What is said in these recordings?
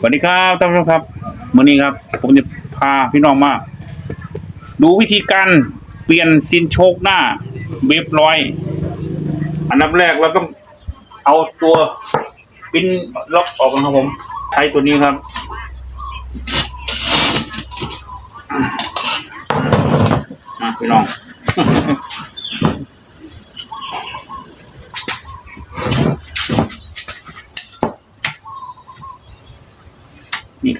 สวัสดีครับท่านผู้ชมครับวันนี้ครับ ผมจะพาพี่น้องมา ดูวิธีการเปลี่ยนซินโชคหน้าเว็บร้อย อันดับแรกเราต้องเอาตัวปิ้นล็อกออกนะครับผม ใช้ตัวนี้ครับพี่น้อง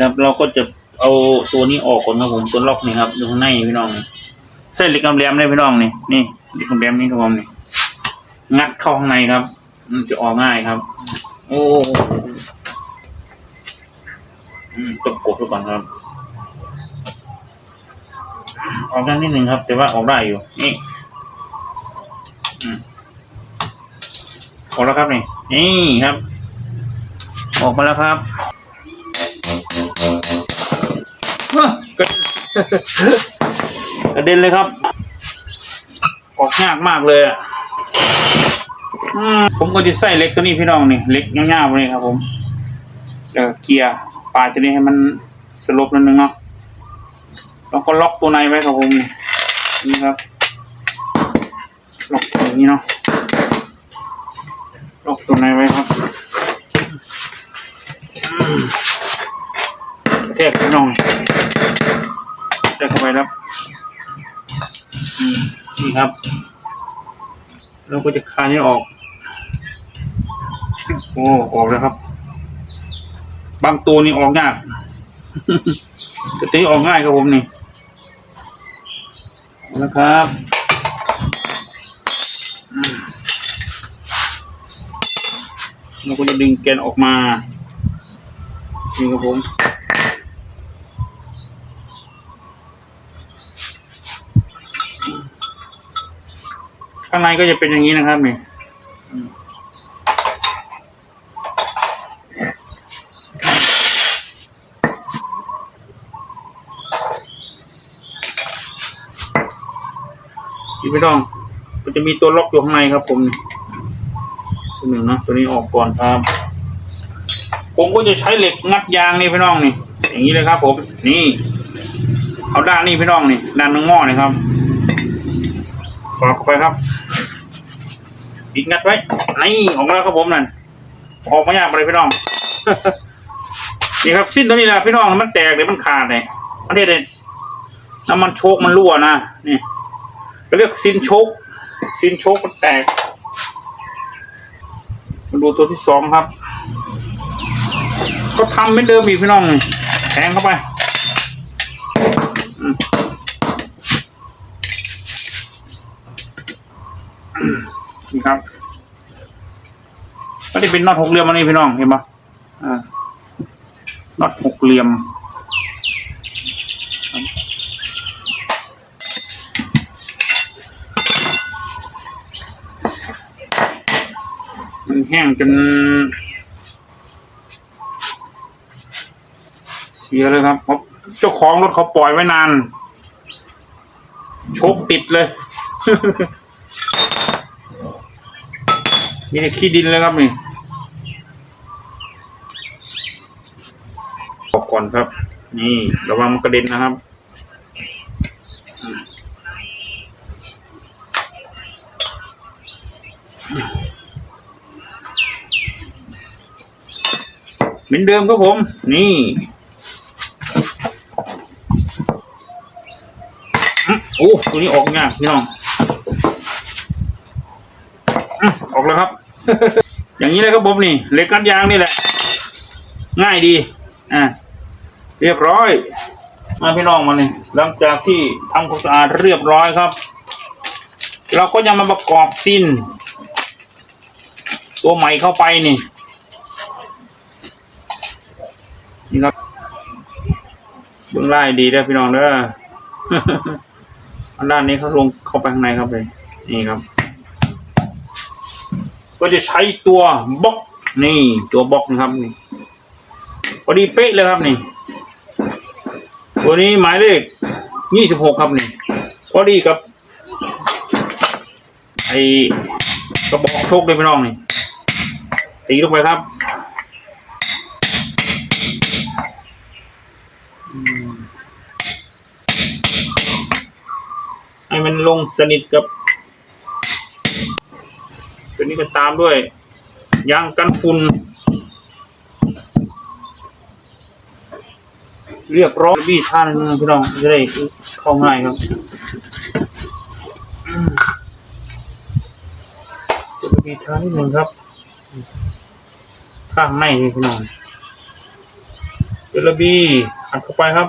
ครับ เราก็จะเอาตัวนี้ออกก่อนครับผมตัวล็อกนี่ครับอยู่ข้างในพี่น้องนี่เส้นเหล็กกำแหลมได้พี่น้องนี่นี่เหล็กกำแหลมนี่ครับผมนี่งัดเข้าข้างในครับ มันจะออกง่ายครับ โอ้ต้องกดไว้ก่อนครับ ออกได้นิดหนึ่งครับ แต่ว่าออกได้อยู่นี่อืมออกแล้วครับนี่นี่ครับ ออกมาแล้วครับ กระเด็นเลยครับ ออกยากมากเลยอะผมก็จะใส่เล็กตัวนี้พี่น้องนี่เล็กยาวๆเลยครับ ผมเดี๋ยวเกียร์ปลายตัวนี้ให้มันสลบนิดนึงเนาะแล้วก็ล็อกตัวในไว้ครับผมนี่นี่ครับล็อกอย่างนี้เนาะล็อกตัวในไว้ครับอืมกระแทกพี่น้อง ได้เข้าไปแล้วอืมนี่ครับ เราก็จะคลายนี้ออก โอ้ ออกแล้วครับ บางตัวนี่ออกยากแต่ตัวนี้ออกง่ายครับผมนี่เอาแล้วครับเราก็จะดึงแกนออกมา นี่ครับผม ข้างในก็จะเป็นอย่างนี้นะครับนี่อืมนี่ไม่ต้อง มันจะมีตัวล็อกอยู่ข้างในครับ ผมนี่ตัวหนึ่งนะตัวนี้ออกก่อนครับ ผมก็จะใช้เหล็กงัดยางนี่พี่น้องนี่ อย่างนี้เลยครับ ผม นี่ เอาด้านนี้พี่น้องนี่ ด้านนึงหม้อนี่ครับ สอดไปครับอีกงัดไว้ นี่ขออกมาครับผมนั่นออกมายากเลยพี่น้อง นี่ครับสิ้นตัวนี้แหละพี่น้องมันแตกเลยมันขาดเลยมันเทศเลยน้ำมันโชกมันรั่วนะนี่ก็เรียกซินโชกซินโชกมันแตกมาดูตัวที่สองครับ ก็ทำเหมือนเดิมอีกพี่น้องแทงเข้าไป ครับก็จะเป็นน็อตหกเหลี่ยมอันนี้พี่น้องเห็นปะอ่าน็อตหกเหลี่ยมมันแห้งจนเสียเลยครับเพราะเจ้าของรถเขาปล่อยไว้นาน ชกติดเลย มีแต่ขี้ดินเลยครับนี่ออกก่อนครับ นี่ระวังมันกระเด็นนะครับเหมือนเดิมครับผม นี่อื้อโอ้ตัวนี้ออกง่ายพี่น้อง อืมออกแล้วครับ อย่างนี้เลยครับผมนี่เหล็กกัดยางนี่แหละ ง่ายดี อ่าเรียบร้อยมาพี่น้องมานี่หลังจากที่ทำความสะอาดเรียบร้อยครับ เราก็ยังมาประกอบสิ้น ตัวใหม่เข้าไปนี่นี่ครับเบื้องล่างดีได้พี่น้องเด้อด้านนี้เขาลงเข้าไปข้างในครับเลยนี่ครับ ก็จะใช้ตัวบล็อกนี่ตัวบล็อกนะครับนี่พอดีเป๊ะเลยครับนี่ตัวนี้หมายเลขยี่สิบหกครับนี่พอดีกับไอกระบอกโชคเลยพี่น้องนี่ตีลงไปครับให้มันลงสนิทกับ ตัวนี้ก็ตามด้วยยางกันฝุ่นเรียบร้อยบี้ท่านงพี่น้องจะได้เข้าง่ายครับอืมตัวบีท่านิดนึงครับข้างในพี่น้องเจลบีอัดเข้าไปครับ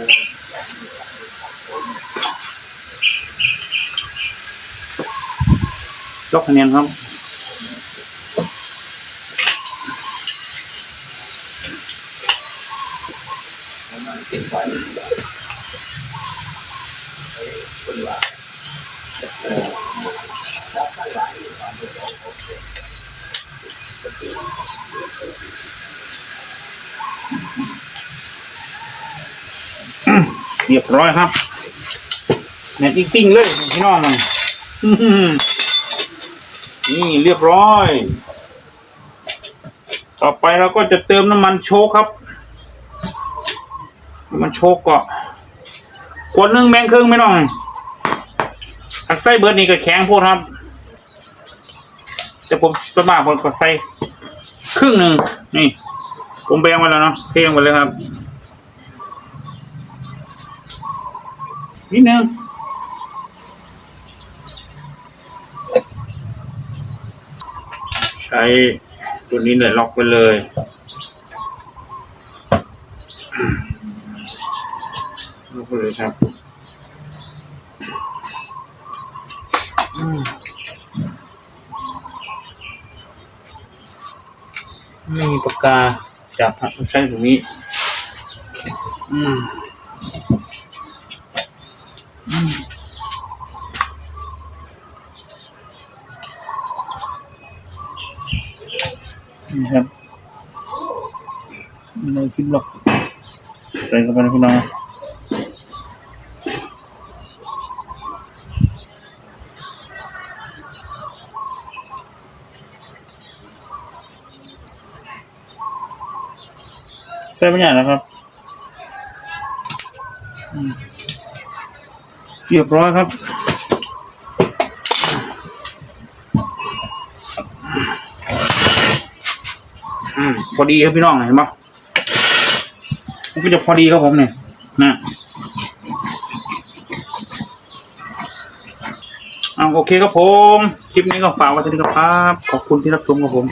ยกคะแนนครับ เรียบร้อยครับแมทติ้งๆเลยพี่น้องมันนี่เรียบร้อย ต่อไปเราก็จะเติมน้ำมันโชคครับน้ำมันโชคก็ขวดหนึ่งแบงครึ่งไม่น้องถักไส้เบิร์ดนี่ก็แข็งโพดครับ แต่ผมสมาผมก็ใส่ครึ่งหนึ่งนี่ ผมแบงไว้แล้วเนาะเทงไปเลยครับ นิดนึงใช้ตัวนี้เลยล็อกไปเลยล็อกไปเลยครับอืมไม่มีปากกาจับครับใช้ตรงนี้ อืม นี่ครับในคลิปหรอกใส่เข้าไปนะพี่น้องใส่ไม่ใหญ่นะครับเรียบร้อยครับ อืมพอดีครับพี่น้องเห็นปะมันก็จะพอดีครับผมเนี่ยนะเอาโอเคครับผม คลิปนี้ก็ฝากไว้ที่นี่ครับ ขอบคุณที่รับชมครับผม